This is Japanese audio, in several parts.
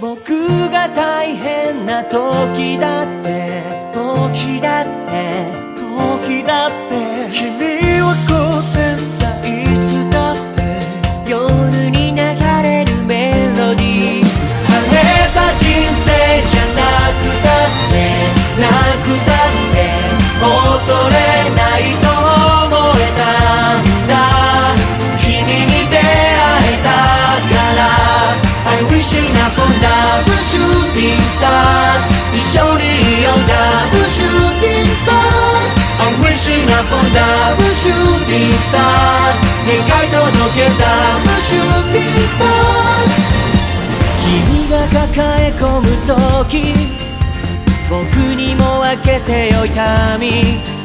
僕が大変な時だって。時だって時だって stars. 一緒にいようダブルシューティングスターズ I'm wishing upon ダブルシューティングスターズ願い届けダブルシューティングスターズ君が抱え込む時僕にも分けてよ痛み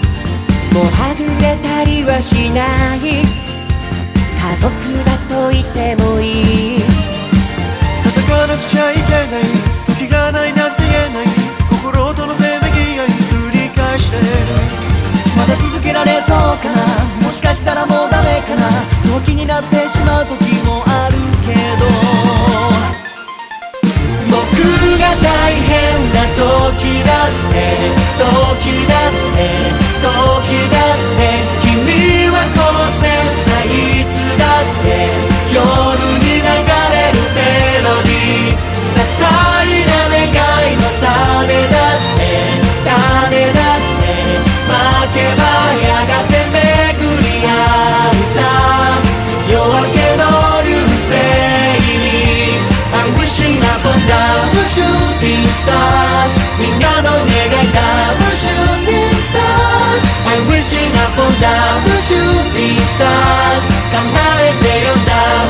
もはぐれたりはしない。家族だと言ってもいい。そうかな。もしかしたらもうダメかな。時になってしまう。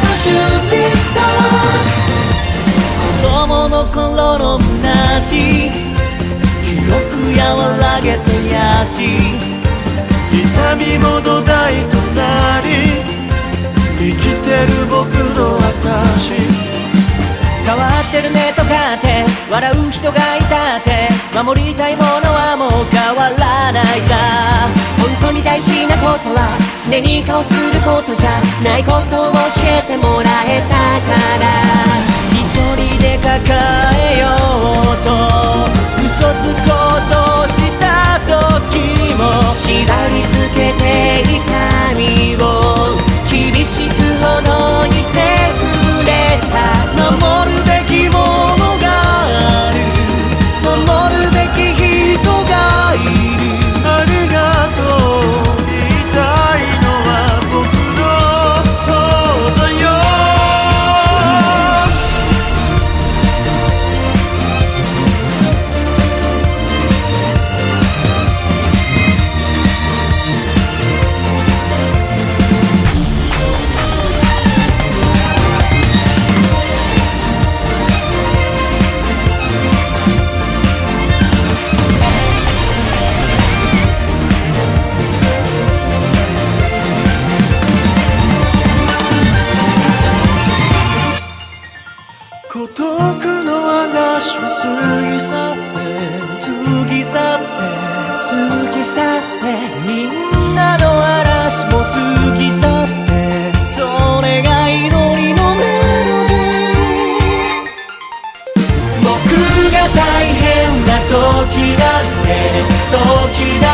The shooting stars 子供の頃の虚しい記憶和らげてやし痛みも土台となり生きてる僕の私。変わってるねとかって笑う人がいたって守りたいものはもう変わらないさ。本当に大事なことは常に顔することじゃないことを教えてもらえたから。一人で抱えよう。孤独の嵐は過ぎ去って過ぎ去って過ぎ去ってみんなの嵐も過ぎ去ってそれが祈りのメロディー僕が大変な時だって時だ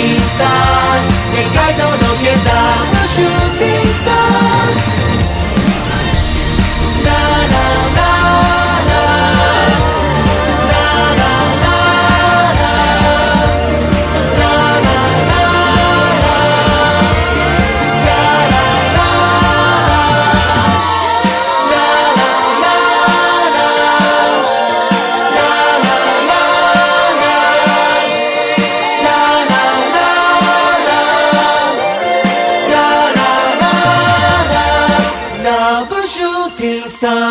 Піста じゃあ。